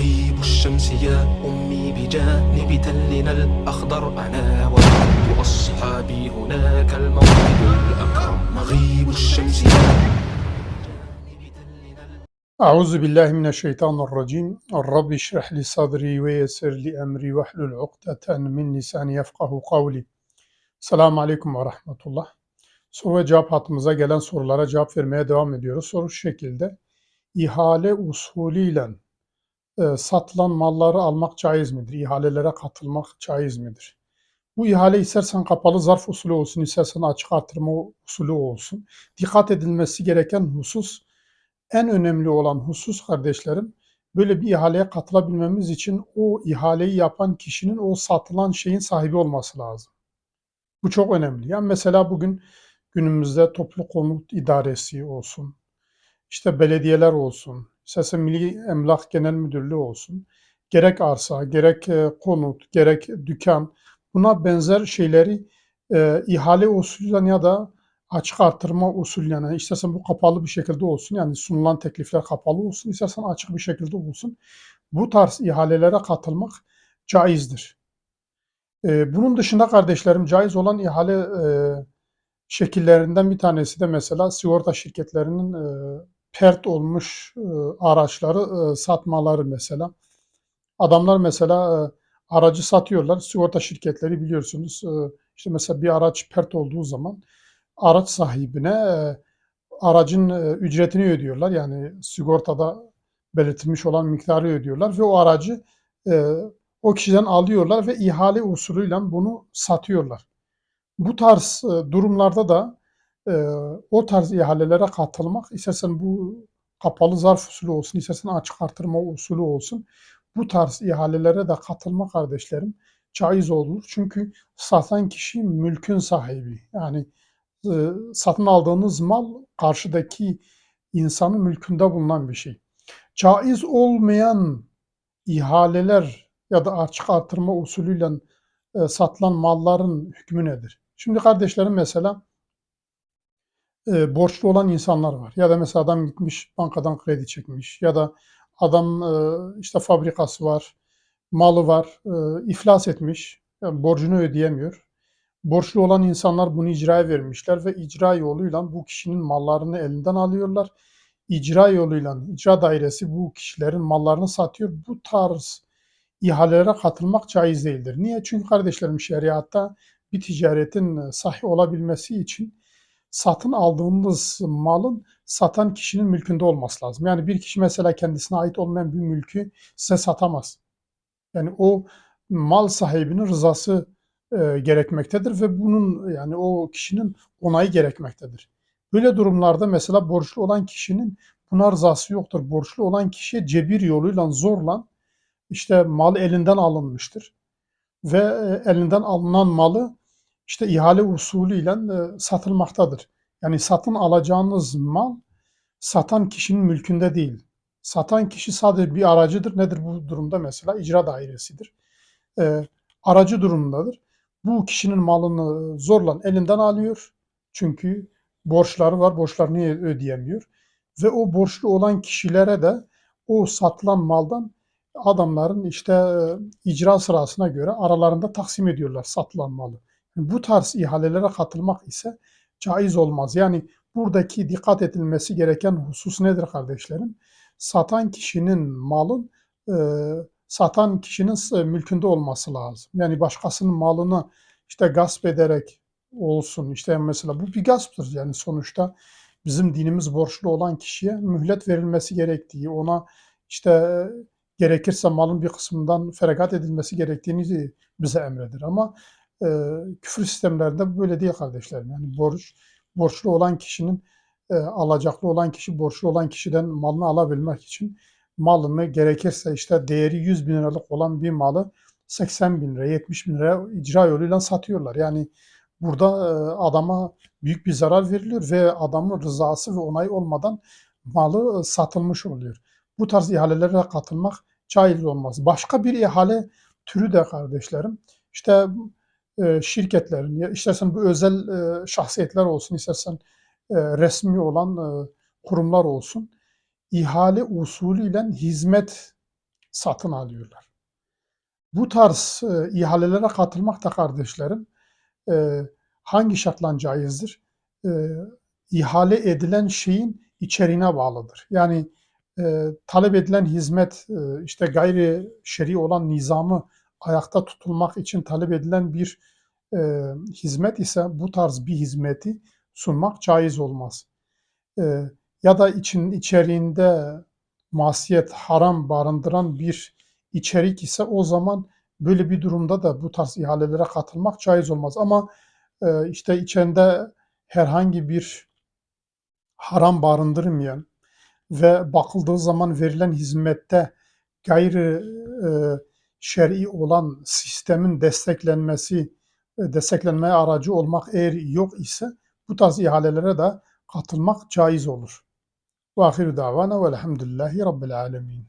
مغيب الشمس يا أمي بجانب تلنا الأخضر أنا وبعض أصحابي هناك الموعد الأكرم مغيب الشمس يا Euzu billahi mineşşeytanirracim. Rabbi şrah li sadri ve yessir li emri ve hlul ukdeten min lisani yefkahu kavli. Selamun aleyküm ve rahmetullah. Soru ve cevap hattımıza gelen sorulara cevap vermeye devam ediyoruz. Soru şu şekilde. İhale usulüyle e, satılan malları almak caiz midir? İhalelere katılmak caiz midir? Bu ihale istersen kapalı zarf usulü olsun, istersen açık artırma usulü olsun. Dikkat edilmesi gereken husus en önemli olan husus kardeşlerim, böyle bir ihaleye katılabilmemiz için o ihaleyi yapan kişinin o satılan şeyin sahibi olması lazım. Bu çok önemli. Yani mesela bugün günümüzde toplu konut idaresi olsun, işte belediyeler olsun, isterse Milli Emlak Genel Müdürlüğü olsun, gerek arsa, gerek e, konut, gerek dükkan, buna benzer şeyleri e, ihale usulüyle ya da açık artırma usulü yani istersen bu kapalı bir şekilde olsun yani sunulan teklifler kapalı olsun istersen açık bir şekilde olsun. Bu tarz ihalelere katılmak caizdir. Ee, bunun dışında kardeşlerim caiz olan ihale e, şekillerinden bir tanesi de mesela sigorta şirketlerinin e, pert olmuş e, araçları e, satmaları mesela. Adamlar mesela e, aracı satıyorlar. Sigorta şirketleri biliyorsunuz işte mesela bir araç pert olduğu zaman araç sahibine aracın ücretini ödüyorlar. Yani sigortada belirtilmiş olan miktarı ödüyorlar ve o aracı o kişiden alıyorlar ve ihale usulüyle bunu satıyorlar. Bu tarz durumlarda da o tarz ihalelere katılmak istersen bu kapalı zarf usulü olsun, istersen açık artırma usulü olsun. Bu tarz ihalelere de katılma kardeşlerim caiz olur. Çünkü satan kişi mülkün sahibi. Yani satın aldığınız mal karşıdaki insanın mülkünde bulunan bir şey. Caiz olmayan ihaleler ya da açık artırma usulüyle e, satılan malların hükmü nedir? Şimdi kardeşlerim mesela e, borçlu olan insanlar var. Ya da mesela adam gitmiş bankadan kredi çekmiş ya da adam e, işte fabrikası var, malı var, e, iflas etmiş, yani borcunu ödeyemiyor. Borçlu olan insanlar bunu icraya vermişler ve icra yoluyla bu kişinin mallarını elinden alıyorlar. İcra yoluyla icra dairesi bu kişilerin mallarını satıyor. Bu tarz ihalelere katılmak caiz değildir. Niye? Çünkü kardeşlerim şeriatta bir ticaretin sahih olabilmesi için satın aldığımız malın satan kişinin mülkünde olması lazım. Yani bir kişi mesela kendisine ait olmayan bir mülkü size satamaz. Yani o mal sahibinin rızası e, gerekmektedir ve bunun yani o kişinin onayı gerekmektedir. Böyle durumlarda mesela borçlu olan kişinin buna rızası yoktur. Borçlu olan kişiye cebir yoluyla zorla işte mal elinden alınmıştır. Ve e, elinden alınan malı işte ihale usulüyle e, satılmaktadır. Yani satın alacağınız mal satan kişinin mülkünde değil. Satan kişi sadece bir aracıdır. Nedir bu durumda mesela? icra dairesidir. E, aracı durumundadır bu kişinin malını zorla elinden alıyor. Çünkü borçları var, borçlarını ödeyemiyor. Ve o borçlu olan kişilere de o satılan maldan adamların işte e, icra sırasına göre aralarında taksim ediyorlar satılan malı. Bu tarz ihalelere katılmak ise caiz olmaz. Yani buradaki dikkat edilmesi gereken husus nedir kardeşlerim? Satan kişinin malın e, satan kişinin mülkünde olması lazım. Yani başkasının malını işte gasp ederek olsun. İşte mesela bu bir gasptır. Yani sonuçta bizim dinimiz borçlu olan kişiye mühlet verilmesi gerektiği, ona işte gerekirse malın bir kısmından feragat edilmesi gerektiğini bize emredir. Ama e, küfür sistemlerinde böyle değil kardeşlerim. Yani borç borçlu olan kişinin e, alacaklı olan kişi borçlu olan kişiden malını alabilmek için malını gerekirse işte değeri 100 bin liralık olan bir malı 80 bin lira, 70 bin lira icra yoluyla satıyorlar. Yani burada e, adama büyük bir zarar veriliyor ve adamın rızası ve onayı olmadan malı e, satılmış oluyor. Bu tarz ihalelere katılmak caiz olmaz. Başka bir ihale türü de kardeşlerim, işte e, şirketlerin, istersen bu özel şahsiyetler olsun, istersen resmi olan kurumlar olsun, ihale usulüyle hizmet satın alıyorlar. Bu tarz e, ihalelere katılmak da kardeşlerim e, hangi şartla caizdir? E, ihale edilen şeyin içeriğine bağlıdır. Yani e, talep edilen hizmet e, işte gayri şer'i olan nizamı ayakta tutulmak için talep edilen bir e, hizmet ise bu tarz bir hizmeti sunmak caiz olmaz. E, ya da için içeriğinde masiyet, haram barındıran bir içerik ise o zaman böyle bir durumda da bu tarz ihalelere katılmak caiz olmaz. Ama e, işte içinde herhangi bir haram barındırmayan ve bakıldığı zaman verilen hizmette gayri e, şer'i olan sistemin desteklenmesi, e, desteklenmeye aracı olmak eğer yok ise bu tarz ihalelere de katılmak caiz olur. Ve ahiru davana velhamdülillahi rabbil alemin.